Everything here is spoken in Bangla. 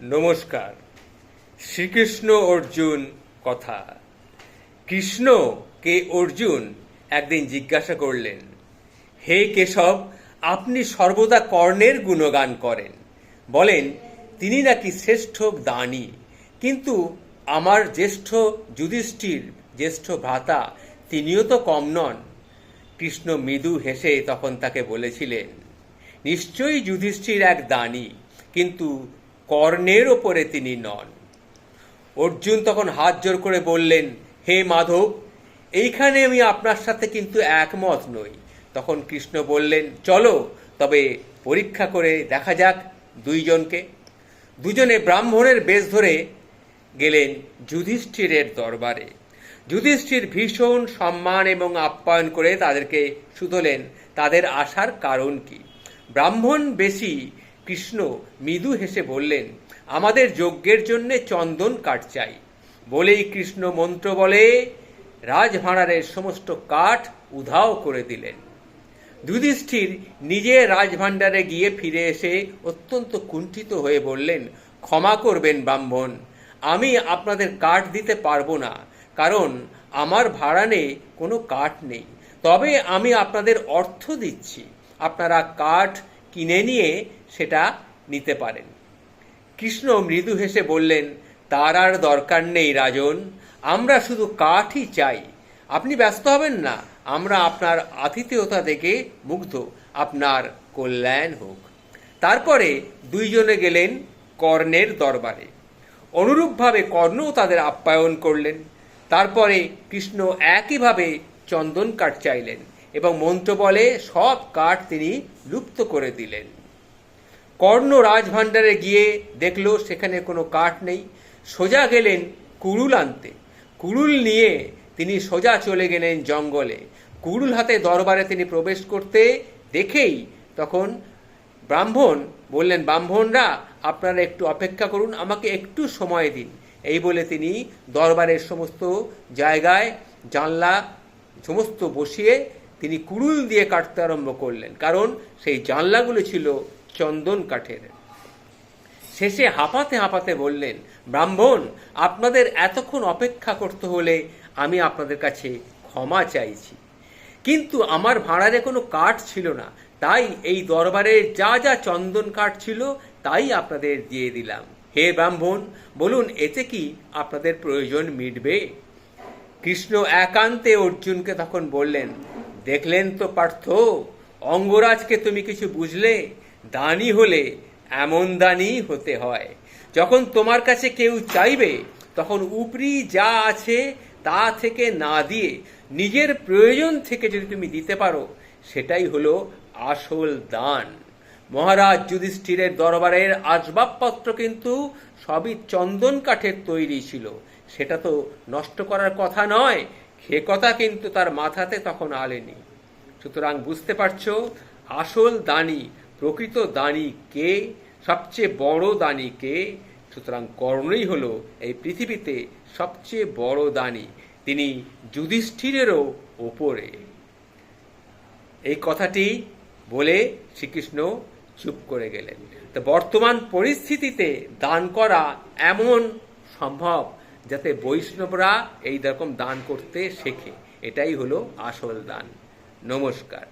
নমস্কার। শ্রীকৃষ্ণ অর্জুন কথা। কৃষ্ণ কে অর্জুন একদিন জিজ্ঞাসা করলেন, হে কেশব, আপনি সর্বদা কর্ণের গুণগান করেন। বলেন, তিনি নাকি শ্রেষ্ঠ দানী, কিন্তু আমার জ্যেষ্ঠ যুধিষ্ঠির, জ্যেষ্ঠ ভ্রাতা, তিনিও তো কম নন। কৃষ্ণ মৃদু হেসে তখন তাকে বলেছিলেন, নিশ্চয়ই যুধিষ্ঠির এক দানী, কিন্তু কর্ণের ওপরে তিনি নন। অর্জুন তখন হাত জোর করে বললেন, হে মাধব, এইখানে আমি আপনার সাথে কিন্তু একমত নই। তখন কৃষ্ণ বললেন, চলো, তবে পরীক্ষা করে দেখা যাক দুইজনকে। দুজনে ব্রাহ্মণের বেশ ধরে গেলেন যুধিষ্ঠিরের দরবারে। যুধিষ্ঠির ভীষণ সম্মান এবং আপ্যায়ন করে তাদেরকে শুধলেন। তাদের আসার কারণ কি? ব্রাহ্মণ বেশি কৃষ্ণ মৃদু হেসে বললেন, আমাদের যজ্ঞের জন্য চন্দন কাঠ চাই। বলেই কৃষ্ণ মন্ত্র বলে রাজভাঁড়ারের সমস্ত কাঠ উধাও করে দিলেন। যুধিষ্ঠির নিজে রাজভাণ্ডারে গিয়ে ফিরে এসে অত্যন্ত কুণ্ঠিত হয়ে বললেন, ক্ষমা করবেন ব্রাহ্মণ, আমি আপনাদের কাঠ দিতে পারব না, কারণ আমার ভাড়ানে কোনো কাঠ নেই। তবে আমি আপনাদের অর্থ দিচ্ছি। আপনারা কাঠ কিনে নিয়ে সেটা নিতে পারেন। কৃষ্ণ মৃদু হেসে বললেন, তার আর দরকার নেই রাজন, আমরা শুধু কাঠই চাই। আপনি ব্যস্ত হবেন না, আমরা আপনার আতিথেয়তা দেখে মুগ্ধ, আপনার কল্যাণ হোক। তারপরে দুইজনে গেলেন কর্ণের দরবারে। অনুরূপভাবে কর্ণও তাদের আপ্যায়ন করলেন। তারপরে কৃষ্ণ একইভাবে চন্দন কাঠ চাইলেন। এবং মন্ত্র বলে সব কাঠ তিনি লুপ্ত করে দিলেন। কর্ণ রাজভাণ্ডারে গিয়ে দেখল সেখানে কোনো কাঠ নেই। সোজা গেলেন কুড়ুল আনতে। কুড়ুল নিয়ে তিনি সোজা চলে গেলেন জঙ্গলে। কুড়ুল হাতে দরবারে তিনি প্রবেশ করতে দেখেই তখন ব্রাহ্মণ বললেন, ব্রাহ্মণরা, আপনারা একটু অপেক্ষা করুন, আমাকে একটু সময় দিন। এই বলে তিনি দরবারের সমস্ত জায়গায় জানলা সমস্ত বসিয়ে তিনি কুড়ুল দিয়ে কাটতে আরম্ভ করলেন, কারণ সেই জানলাগুলো ছিল চন্দন কাঠের। শেষে হাঁপাতে হাঁপাতে বললেন, ব্রাহ্মণ, আপনাদের এতক্ষণ অপেক্ষা করতে হলে আমি আপনাদের কাছে ক্ষমা চাইছি। কিন্তু আমার ভাড়ারে কোনো কাঠ ছিল না, তাই এই দরবারে যা যা চন্দন কাঠ ছিল, তাই আপনাদের দিয়ে দিলাম। হে ব্রাহ্মণ, বলুন, এতে কি আপনাদের প্রয়োজন মিটবে? কৃষ্ণ একান্তে অর্জুনকে তখন বললেন দেখলেন তো পার্থ, অঙ্গরাজকে তুমি কিছু বুঝলে? দানি হলে এমন দানি হতে হয়। যখন তোমার কাছে কেউ চাইবে, তখন উপরি যা আছে তা থেকে না দিয়ে নিজের প্রয়োজন থেকে যদি তুমি দিতে পারো, সেটাই হলো আসল দান। মহারাজ যুধিষ্ঠিরের দরবারের আসবাবপত্র কিন্তু সবই চন্দন কাঠের তৈরি ছিল। সেটা তো নষ্ট করার কথা নয় সে কথা কিন্তু তার মাথাতে তখন আলেনি। সুতরাং বুঝতে পারছ, আসল দানি, প্রকৃত দানি কে? সবচেয়ে বড় দানি কে? সুতরাং কর্ণই হলো এই পৃথিবীতে সবচেয়ে বড় দানি। তিনি যুধিষ্ঠিরেরও ওপরে। এই কথাটি বলে শ্রীকৃষ্ণ চুপ করে গেলেন। তো বর্তমান পরিস্থিতিতে দান করা এমন সম্ভব? যাতে বৈষ্ণবরা এই রকম দান করতে শেখে। এটাই হলো আসল দান। নমস্কার।